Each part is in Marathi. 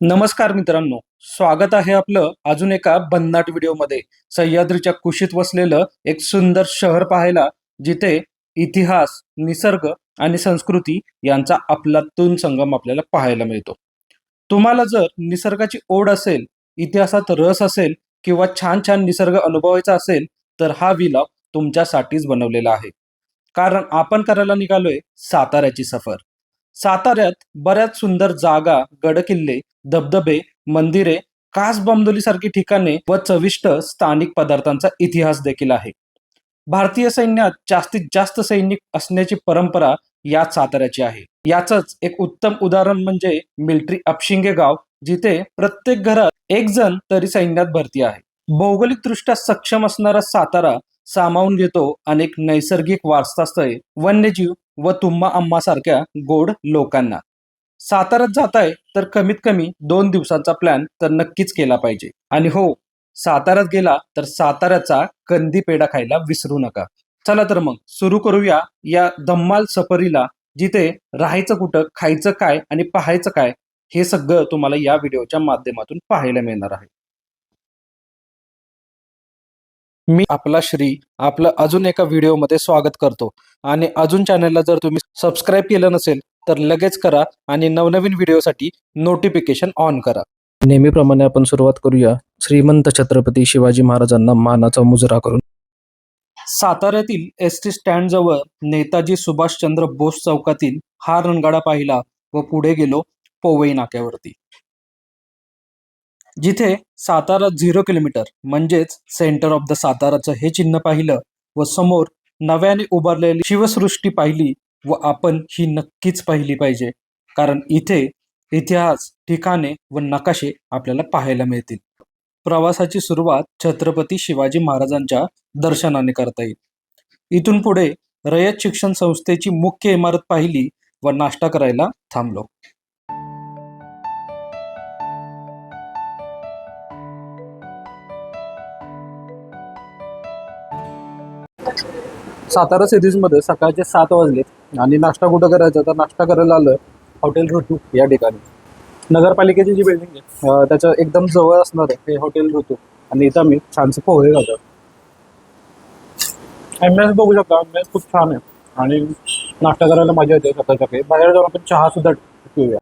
नमस्कार मित्रांनो स्वागत आहे आपलं अजून एका भन्नाट व्हिडिओमध्ये. सह्याद्रीच्या कुशीत वसलेलं एक सुंदर शहर पाहायला जिथे इतिहास निसर्ग आणि संस्कृती यांचा आपलातून संगम आपल्याला पाहायला मिळतो. तुम्हाला जर निसर्गाची ओढ असेल इतिहासात रस असेल किंवा छान छान निसर्ग अनुभवायचा असेल तर हा विलॉग तुमच्यासाठीच बनवलेला आहे. कारण आपण करायला निघालोय साताऱ्याची सफर. साताऱ्यात बऱ्याच सुंदर जागा गडकिल्ले धबधबे मंदिरे कास सारखी ठिकाणे व चविष्ट स्थानिक पदार्थांचा इतिहास देखील आहे. भारतीय सैन्यात जास्तीत जास्त सैनिक असण्याची परंपरा याच साताऱ्याची आहे. याच एक उत्तम उदाहरण म्हणजे मिलिटरी अपशिंगे गाव जिथे प्रत्येक घरात एक जण तरी सैन्यात भरती आहे. भौगोलिक दृष्ट्या सक्षम असणारा सातारा सामावून घेतो अनेक नैसर्गिक वारसास्थळे वन्यजीव व तुम्हा अम्मा सारख्या गोड लोकांना. साताऱ्यात जाताय तर कमीत कमी दोन दिवसांचा प्लॅन तर नक्कीच केला पाहिजे. आणि हो साताऱ्यात गेला तर साताऱ्याचा कंदी पेढा खायला विसरू नका. चला तर मग सुरू करूया या धम्माल सफरीला जिथे राहायचं कुठं खायचं काय आणि पाहायचं काय हे सगळं तुम्हाला या व्हिडिओच्या माध्यमातून पाहायला मिळणार आहे. मी आपला श्री आपलं अजून एका व्हिडिओमध्ये स्वागत करतो. आणि अजून चॅनलला जर तुम्ही सबस्क्राईब केलं नसेल तर लगेच करा आणि नवनवीन व्हिडिओसाठी नोटिफिकेशन ऑन करा. नेहमीप्रमाणे आपण सुरुवात करूया. श्रीमंत छत्रपती शिवाजी महाराजांना मानाचा मुजरा करून. साताऱ्यातील एस टी स्टँडजवळ नेताजी सुभाषचंद्र बोस चौकातील हा रणगाडा पाहिला व पुढे गेलो पोवई नाक्यावरती. जिथे सातारा झिरो किलोमीटर म्हणजेच सेंटर ऑफ द साताराचं हे चिन्ह पाहिलं व समोर नव्याने उभारलेली शिवसृष्टी पाहिली व आपण ही नक्कीच पाहिली पाहिजे. कारण इथे इतिहास ठिकाणे व नकाशे आपल्याला पाहायला मिळतील. प्रवासाची सुरुवात छत्रपती शिवाजी महाराजांच्या दर्शनाने करता येईल. इथून पुढे रयत शिक्षण संस्थेची मुख्य इमारत पाहिली व नाश्ता करायला थांबलो. सातारा सिटीजमध्ये सकाळचे सात वाजलेत आणि नाश्ता कुठं करायचा? तर नाश्ता करायला आलं हॉटेल ऋतू या ठिकाणी. नगरपालिकेची जी बिल्डिंग आहे त्याच्या एकदम जवळ असणार आहे हे हॉटेल ऋतू आणि इथं आम्ही छानसे पोहे खातो. एम एस बघू शकता. एम एस खूप छान आहे. आणि नाश्ता करायला मजा येते सकाळच्या काही बाहेर जाऊन आपण चहा सुद्धा पिऊया.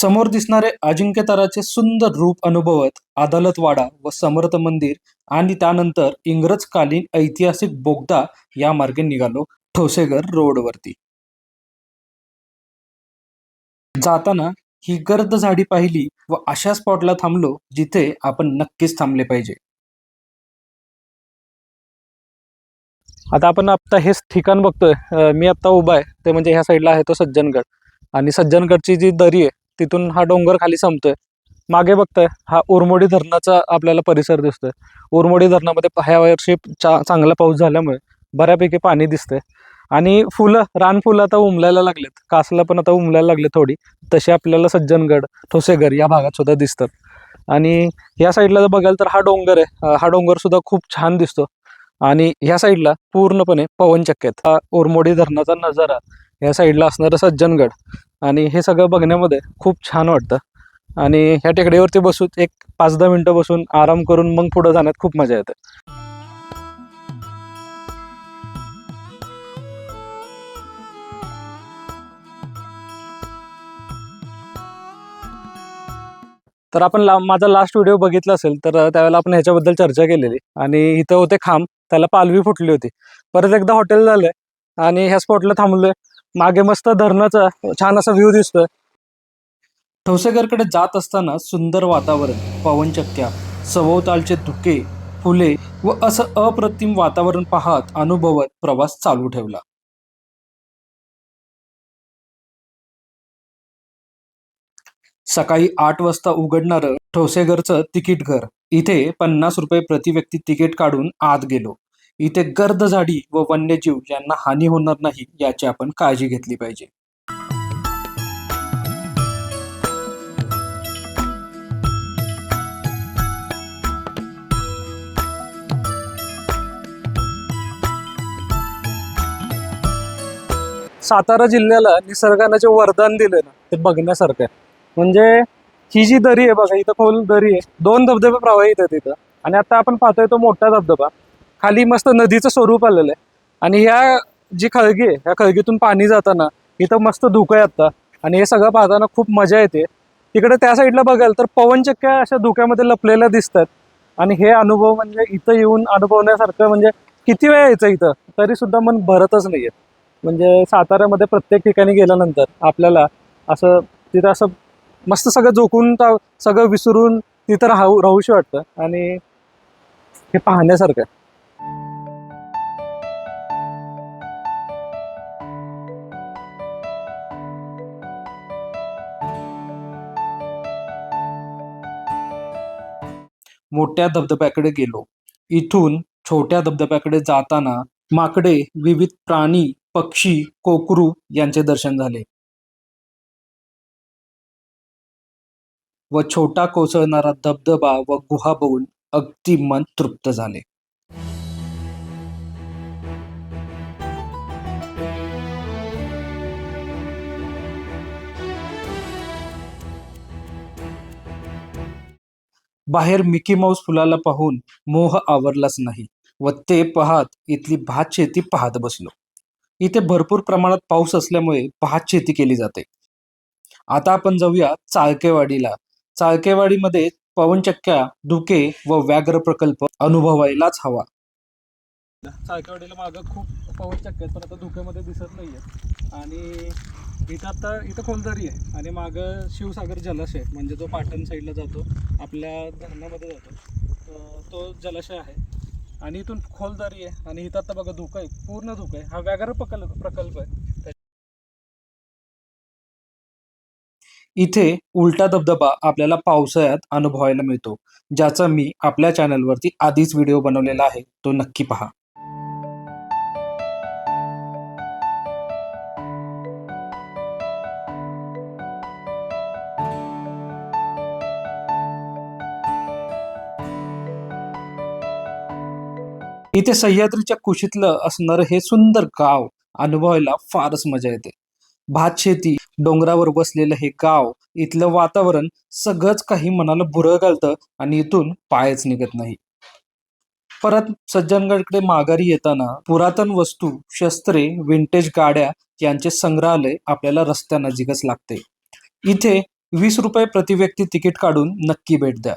समोर दिसणारे अजिंक्यतराचे सुंदर रूप अनुभवत अदालतवाडा व समर्थ मंदिर आणि त्यानंतर इंग्रजकालीन ऐतिहासिक बोगदा या मार्गे निघालो ठोसेघर रोडवरती. जाताना ही गर्द झाडी पाहिली व अशा स्पॉटला थांबलो जिथे आपण नक्कीच थांबले पाहिजे. आता आपण आता हेच ठिकाण बघतोय. मी आता उभा आहे. ते म्हणजे ह्या साईडला आहे तो सज्जनगड. आणि सज्जनगडची जी दरी आहे तिथून हा डोंगर खाली संपतोय. मागे बघताय हा उरमोडी धरणाचा आपल्याला परिसर दिसतोय. उरमोडी धरणामध्ये ह्या वर्षी चा चांगला पाऊस झाल्यामुळे बऱ्यापैकी पाणी दिसतंय. आणि फुलं रानफुलं आता उमलायला लागलेत. कासला पण आता उमलायला लागले थोडी. तशी आपल्याला सज्जनगड ठोसेघर या भागात सुद्धा दिसतात. आणि या साईडला जर बघाल तर हा डोंगर आहे. हा डोंगर सुद्धा खूप छान दिसतो. आणि ह्या साईडला पूर्णपणे पवनचक्की आहेत. हा उरमोडी धरणाचा नजारा या साईडला असणारं सज्जनगड. आणि हे सगळं बघण्यामध्ये खूप छान वाटतं. आणि ह्या टेकडीवरती बसून एक पाच दहा मिनटं बसून आराम करून मग पुढं जाण्यात खूप मजा येते. तर आपण ला माझा लास्ट व्हिडिओ बघितला असेल तर त्यावेळेला आपण ह्याच्याबद्दल चर्चा केलेली. आणि इथं होते खांब त्याला पालवी फुटली होती. परत एकदा हॉटेल झालंय आणि ह्या स्पॉटला थांबलोय. मागे मस्त धरणाचा छान असा व्ह्यू दिसतोय. ठवसेकरकडे जात असताना सुंदर वातावरण पवनचक्क्या सभोवतालचे धुके फुले व असं अप्रतिम वातावरण पाहत अनुभवत प्रवास चालू ठेवला. सकाळी आठ वाजता उघडणारं ठोसेघरचं तिकीट घर. इथे पन्नास रुपये प्रति व्यक्ती तिकीट काढून आत गेलो. इथे गर्द झाडी व वन्यजीव यांना हानी होणार नाही याची आपण काळजी घेतली पाहिजे. सातारा जिल्ह्याला निसर्गानं जे वरदान दिलं ना ते बघण्यासारखं आहे. म्हणजे ही जी दरी आहे बघा इथं खोल दरी आहे. दोन धबधबे प्रवाहित आहेत इथं. आणि आता आपण पाहतोय तो मोठा धबधबा. खाली मस्त नदीचं स्वरूप आलेलं आहे. आणि ह्या जी खळगी आहे ह्या खळगीतून पाणी जाताना इथं मस्त धुकं आहे आता आणि हे सगळं पाहताना खूप मजा येते. तिकडे त्या साईडला बघाल तर पवनचक्क्या अशा धुक्यामध्ये लपलेल्या दिसतात. आणि हे अनुभव म्हणजे इथं येऊन अनुभवण्यासारखं म्हणजे किती वेळ यायचं इथं? तरी सुद्धा मन भरतच नाहीये. म्हणजे साताऱ्यामध्ये प्रत्येक ठिकाणी गेल्यानंतर आपल्याला असं तिथं असं मस्त सगळं झोकून सगळं विसरून तिथं राहू राहूशी वाटतं. आणि हे पाहण्यासारखं मोठ्या धबधब्याकडे गेलो. इथून छोट्या धबधब्याकडे जाताना माकडे विविध प्राणी पक्षी कोकरू यांचे दर्शन झाले. व छोटा कोसळणारा धबधबा व गुहा बघून अगदी मन तृप्त झाले. बाहेर मिकी माऊस फुलाला पाहून मोह आवरलाच नाही व ते पाहत इथली भात शेती पाहत बसलो. इथे भरपूर प्रमाणात पाऊस असल्यामुळे भात शेती केली जाते. आता आपण जाऊया चाळकेवाडीला. चाळकेवाडीमध्ये पवनचक्क्या धुके व व्याघ्र प्रकल्प अनुभवायलाच हवा. चाळकेवाडीला मागं खूप पवनचक्क्या पण आता धुक्यामध्ये दिसत नाहीये आणि इथं आता इथं खोलदरी आहे. आणि मागं शिवसागर जलाशय म्हणजे जो पाटण साईडला जातो आपल्या धरणामध्ये जातो तो जलाशय आहे. आणि इथून खोलदरी आहे. आणि इथं आता बघा धुकं आहे. पूर्ण धुकं आहे. हा व्याघ्र प्रकल्प प्रकल्प आहे. इथे उलटा धबधबा आपल्याला पावसाळ्यात अनुभवायला मिळतो. ज्याचा मी आपल्या चॅनलवरती आधीच व्हिडिओ बनवलेला आहे. तो नक्की पहा. इथे सह्याद्रीच्या कुशीतलं असणारं हे सुंदर गाव अनुभवायला फारच मजा येते. भात शेती डोंगरावर बसलेलं हे गाव इथलं वातावरण सगळंच काही मनाला भुरळ घालतं आणि इथून पायच निघत नाही. परत सज्जनगडकडे माघारी येताना पुरातन वस्तू शस्त्रे विंटेज गाड्या यांचे संग्रहालय आपल्याला रस्त्यानजीकच लागते. इथे वीस रुपये प्रतिव्यक्ती तिकीट काढून नक्की भेट द्या.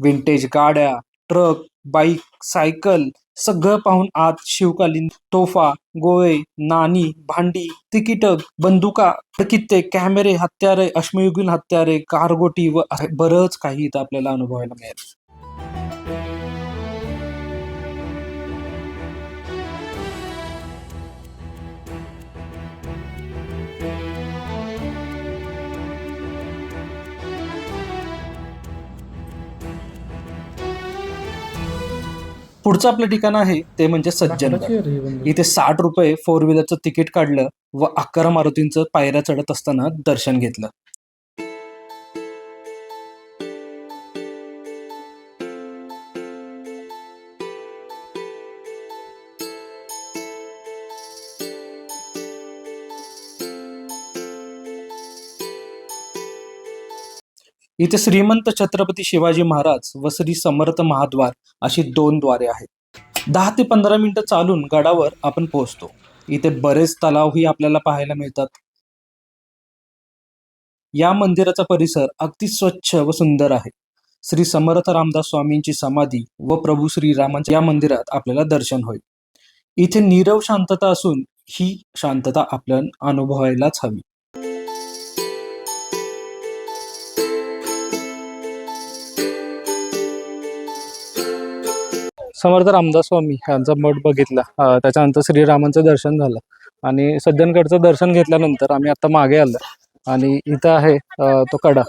विंटेज गाड्या ट्रक बाईक सायकल सगळं पाहून आत शिवकालीन तोफा गोळे नाणी भांडी तिकीट बंदुका कित्ते कॅमेरे हत्यारे अश्मयुगीन हत्यारे कारगोटी व बरंच काही इथं आपल्याला अनुभवायला मिळेल. पुढचं आपलं ठिकाण आहे ते म्हणजे सज्जनगड. इथे साठ रुपये फोर व्हीलरचं तिकीट काढलं व अकरा मारुतींचं पायऱ्या चढत असताना दर्शन घेतलं. इथे श्रीमंत छत्रपती शिवाजी महाराज व श्री समर्थ महाद्वार अशी दोन द्वारे आहेत. दहा ते पंधरा मिनिटं चालून गडावर आपण पोहोचतो. इथे बरेच तलावही आपल्याला पाहायला मिळतात. या मंदिराचा परिसर अगदी स्वच्छ व सुंदर आहे. श्री समर्थ रामदास स्वामींची समाधी व प्रभू श्रीरामांच्या या मंदिरात आपल्याला दर्शन होईल. इथे नीरव शांतता असून ही शांतता आपल्याला अनुभवायलाच हवी. समर्थ रामदास स्वामी यांचा मठ बघितला. त्याच्यानंतर श्रीरामांचं दर्शन झालं. आणि सज्जनगडचं दर्शन घेतल्यानंतर आम्ही आता मागे आलो. आणि इथं आहे तो कडा.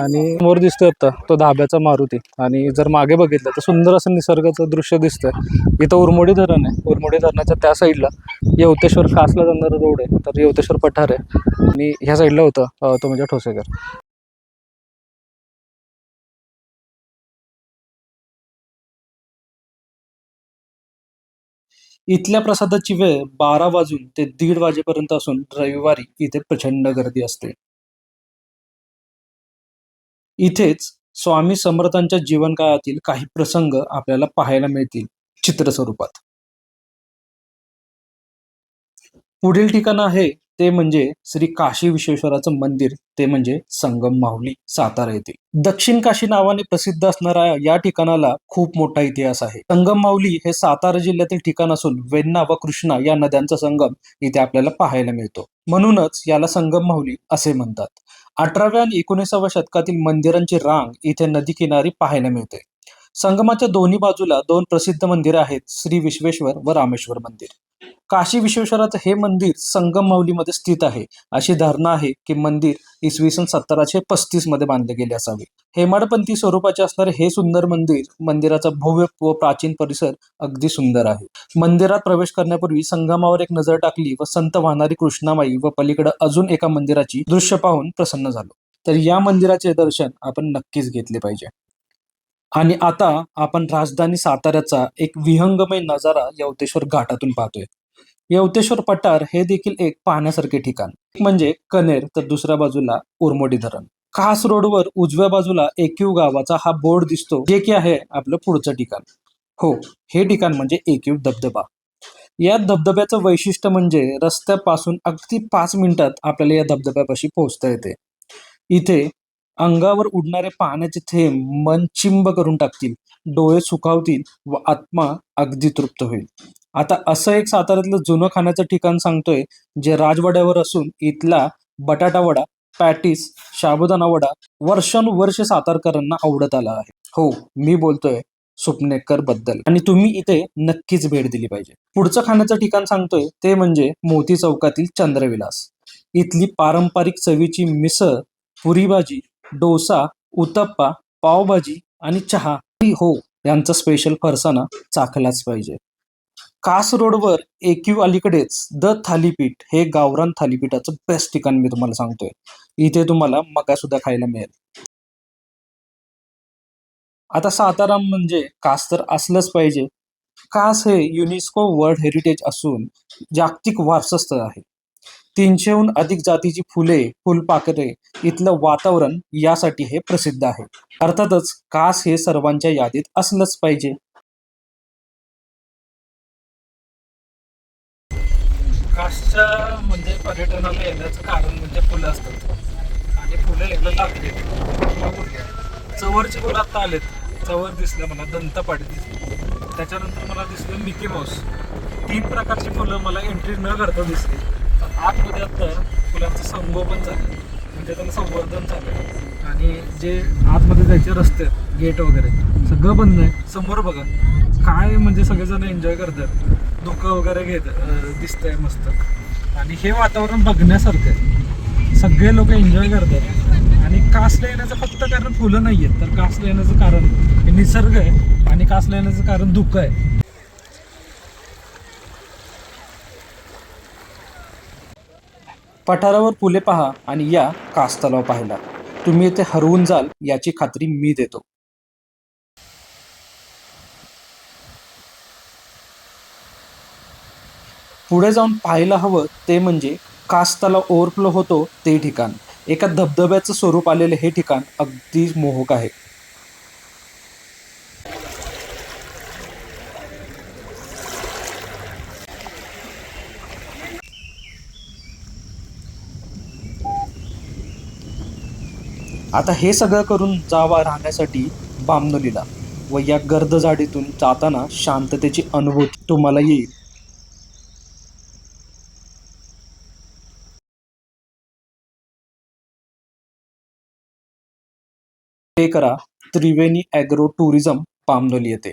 आणि समोर दिसतोय आता तो धाब्याचा मारुती. आणि जर मागे बघितलं तर सुंदर असं निसर्गाचं दृश्य दिसतंय. इथं उरमोडी धरण आहे. उरमोडी धरणाच्या त्या साईडला येवतेश्वर कासला जाणारा रोड आहे. तर येवतेश्वर पठार आहे. आणि ह्या साईडला होतं तो म्हणजे ठोसेकर. इथल्या प्रसादाची वेळ बारा वाजून ते दीड वाजेपर्यंत असून रविवारी इथे प्रचंड गर्दी असते. इथेच स्वामी समर्थांच्या जीवनकाळातील काही प्रसंग आपल्याला पाहायला मिळतील. चित्र स्वरूपात पुढील ठिकाण आहे ते म्हणजे श्री काशी विश्वेश्वराचं मंदिर. ते म्हणजे संगम माहुली सातारा येथे. दक्षिण काशी नावाने प्रसिद्ध असणाऱ्या या ठिकाणाला खूप मोठा इतिहास आहे. संगम माहुली हे सातारा जिल्ह्यातील ठिकाण असून वेन्ना व कृष्णा या नद्यांचा संगम इथे आपल्याला पाहायला मिळतो. म्हणूनच याला संगम माहुली असे म्हणतात. अठराव्या आणि एकोणीसाव्या शतकातील मंदिरांची रांग इथे नदी किनारी पाहायला मिळते. संगमाच्या दोन्ही बाजूला दोन प्रसिद्ध मंदिरे आहेत. श्री विश्वेश्वर व रामेश्वर मंदिर. काशी विश्वेश्वराचं हे मंदिर संगम माऊलीमध्ये स्थित आहे. अशी धारणा आहे की मंदिर इसवी सन सतराशे पस्तीसमध्ये बांधले गेले असावे. हेमाडपंथी स्वरूपाचे असणारे हे सुंदर मंदिर मंदिराचा भव्य व प्राचीन परिसर अगदी सुंदर आहे. मंदिरात प्रवेश करण्यापूर्वी संगमावर एक नजर टाकली व संत वाहणारी कृष्णामाई व पलीकडे अजून एका मंदिराची दृश्य पाहून प्रसन्न झालो. तर या मंदिराचे दर्शन आपण नक्कीच घेतले पाहिजे. आणि आता आपण राजधानी साताऱ्याचा एक विहंगमय नजारा यवतेश्वर घाटातून पाहतोय. यवतेश्वर पठार हे देखील एक पाहण्यासारखे ठिकाण. म्हणजे कनेर तर दुसऱ्या बाजूला उरमोडी धरण. खास रोडवर उजव्या बाजूला एकयू गावाचा हा बोर्ड दिसतो जे की आहे आपलं पुढचं ठिकाण. हो हे ठिकाण म्हणजे एकयू धबधबा. या धबधब्याचं वैशिष्ट्य म्हणजे रस्त्यापासून अगदी पाच मिनिटात आपल्याला या धबधब्यापाशी पोहोचता येते. इथे अंगावर उडणारे पाण्याचे थेंब मन चिंब करून टाकतील. डोळे सुखावतील व आत्मा अगदी तृप्त होईल. आता असं एक साताऱ्यातलं जुनं खाण्याचं ठिकाण सांगतोय जे राजवाड्यावर असून इथला बटाटा वडा पॅटीस शाबुदाना वडा वर्षानुवर्ष सातारकरांना आवडत आला आहे. हो मी बोलतोय सुपनेकरबद्दल. आणि तुम्ही इथे नक्कीच भेट दिली पाहिजे. पुढचं खाण्याचं ठिकाण सांगतोय ते म्हणजे मोती चौकातील चंद्रविलास. इथली पारंपरिक चवीची मिसळ पुरी भाजी डोसा उत्तप्पा पावभाजी आणि चहा. हो यांचा स्पेशल फरसाना चाखलाच पाहिजे. कास रोडवर अलीकडेच द थालीपीठ हे गावरान थालीपीठाचं बेस्ट ठिकाण मी तुम्हाला सांगतोय. इथे तुम्हाला मका सुद्धा खायला मिळेल. आता सातारा म्हणजे कास तर असलंच पाहिजे. कास हे युनेस्को वर्ल्ड हेरिटेज असून जागतिक वारसस्थळ आहे. तीनशेहून अधिक जातीची फुले फुलपाखरे इथलं वातावरण यासाठी हे प्रसिद्ध आहे. अर्थातच कास हे सर्वांच्या यादीत असलंच पाहिजे. कासच्या म्हणजे पर्यटनाला येण्याचं कारण म्हणजे फुलं असतात. आणि फुलं एकदा लागली चवरची फुलं आता आलेत. चवर दिसलं मला दंतपाडी दिसली. त्याच्यानंतर मला दिसलं मिकी माऊस. तीन प्रकारची फुलं मला एंट्री न करता दिसली. तर आतमध्ये आता फुलांचं संगोपन झालं. म्हणजे त्याला संवर्धन झालं. आणि जे आतमध्ये जायचे रस्ते गेट वगैरे सगळं बंद आहे. समोर बघा काय म्हणजे सगळेजण एन्जॉय करतात. धुकं वगैरे घेत दिसतंय मस्त. आणि हे वातावरण बघण्यासारखं आहे. सगळे लोक एन्जॉय करतात. आणि कासला येण्याचं फक्त कारण फुलं नाही आहेत तर कासला येण्याचं कारण हे निसर्ग आहे. आणि कासला येण्याचं कारण दुःख आहे. पठारावर फुले पहा आणि या कास तलाव पाहायला तुम्ही इथे हरवून जाल याची खात्री मी देतो. पुढे जाऊन पाहायला हवं ते म्हणजे कास तलाव ओव्हरफ्लो होतो ते ठिकाण. एका धबधब्याचं स्वरूप आलेलं हे ठिकाण अगदी मोहक आहे. आता हे सगळं करून जावा राहण्यासाठी बामनोलीला व या गर्द झाडीतून जाताना शांततेची अनुभूती तुम्हाला येईल. पे करा त्रिवेणी ॲग्रो टुरिझम पामनोली येते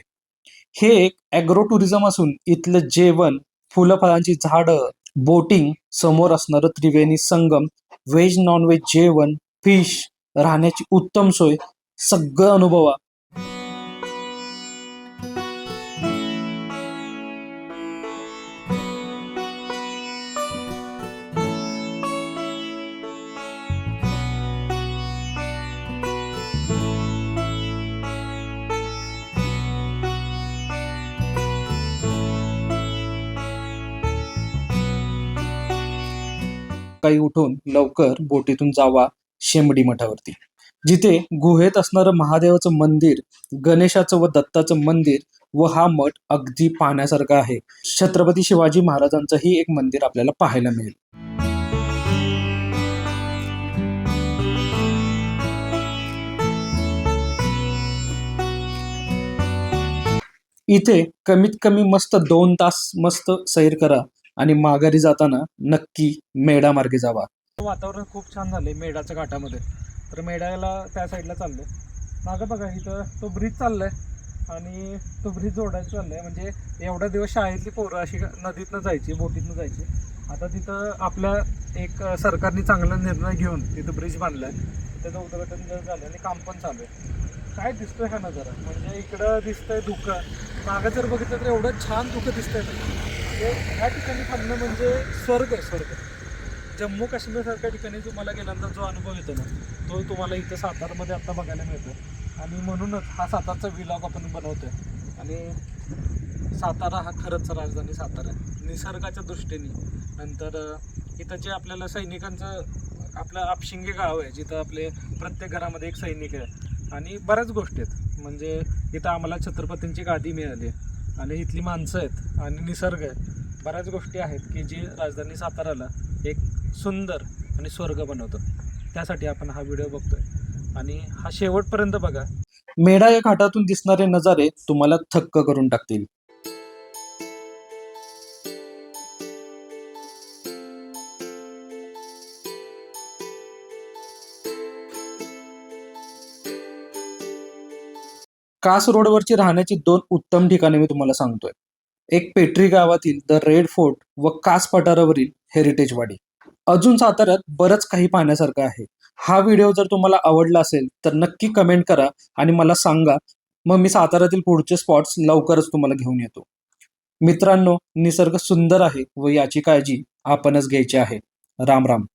हे एक ॲग्रो टुरिझम असून इथलं जेवण फुलफळांची झाडं बोटिंग समोर असणारं Triveni Sangam veg non veg जेवण फिश राहण्याची उत्तम सोय सगळं अनुभवा. उठून लवकर बोटीतून जावा. शेंबडी मठावरती. जिथे गुहेत असणारं महादेवाचं मंदिर गणेशाचं व दत्ताचं मंदिर व हा मठ अगदी पाहण्यासारखा आहे. छत्रपती शिवाजी महाराजांचंही एक मंदिर आपल्याला पाहायला मिळेल. इथे कमीत कमी मस्त दोन तास मस्त सैर करा आणि माघारी जाताना नक्की मेडा मार्गे जावा. वातावरण खूप छान झालंय मेढाच्या घाटामध्ये. तर मेढ्याला त्या साईडला चाललो मागं बघा इथं तो ब्रिज चाललाय आणि तो ब्रिज जोडायचा चाललाय. म्हणजे एवढ्या दिवस शाळेतली पोरं अशी नदीतनं जायची बोटीतनं जायची. आता तिथं आपल्या एक सरकारने चांगला निर्णय घेऊन तिथं ब्रिज बांधलाय. त्याचं उद्घाटन झालं आणि काम पण चालू आहे. काय दिसतोय हा नजारा? म्हणजे इकडं दिसतंय धुकं. मागं जर बघितलं तर एवढं छान धुकं दिसतंय. ना ह्या ठिकाणी थांबणं म्हणजे स्वर्ग आहे स्वर्ग. जम्मू काश्मीरसारख्या ठिकाणी तुम्हाला गेल्यानंतर जो अनुभव येतो ना तो तुम्हाला इथं सातारमध्ये आता बघायला मिळतो आणि म्हणूनच हा सातारचा विलॉग आपण बनवतोय. आणि सातारा हा खरंच राजधानी सातारा आहे. निसर्गाच्या दृष्टीने. नंतर इथं जे आपल्याला सैनिकांचं आपलं आपशिंगे गाव आहे जिथं आपले प्रत्येक घरामध्ये एक सैनिक आहे. आणि बऱ्याच गोष्टी आहेत. म्हणजे इथं आम्हाला छत्रपतींची गादी मिळाली. आहे आणि इथली माणसं आहेत. आणि निसर्ग आहे. बऱ्याच गोष्टी आहेत की जी राजधानी साताराला एक सुंदर आणि स्वर्ग बनवतो. त्यासाठी आपण हा व्हिडिओ बघतोय. आणि हा शेवटपर्यंत बघा. मेढा या घाटातून दिसणारे नजारे तुम्हाला थक्क करून टाकतील. कास रोडवरची राहण्याची दोन उत्तम ठिकाणे मी तुम्हाला सांगतोय. एक पेट्री गावातील द रेड फोर्ट व कास पठारावरील हेरिटेज वाडी अजून साताऱ्यात बरंच काही पाहण्यासारखं आहे. हा व्हिडिओ जर तुम्हाला आवडला असेल तर नक्की कमेंट करा आणि मला सांगा. मग मी साताऱ्यातील पुढचे स्पॉट्स लवकरच तुम्हाला घेऊन येतो. मित्रांनो निसर्ग सुंदर आहे व याची काळजी आपणच घ्यायची आहे. राम राम.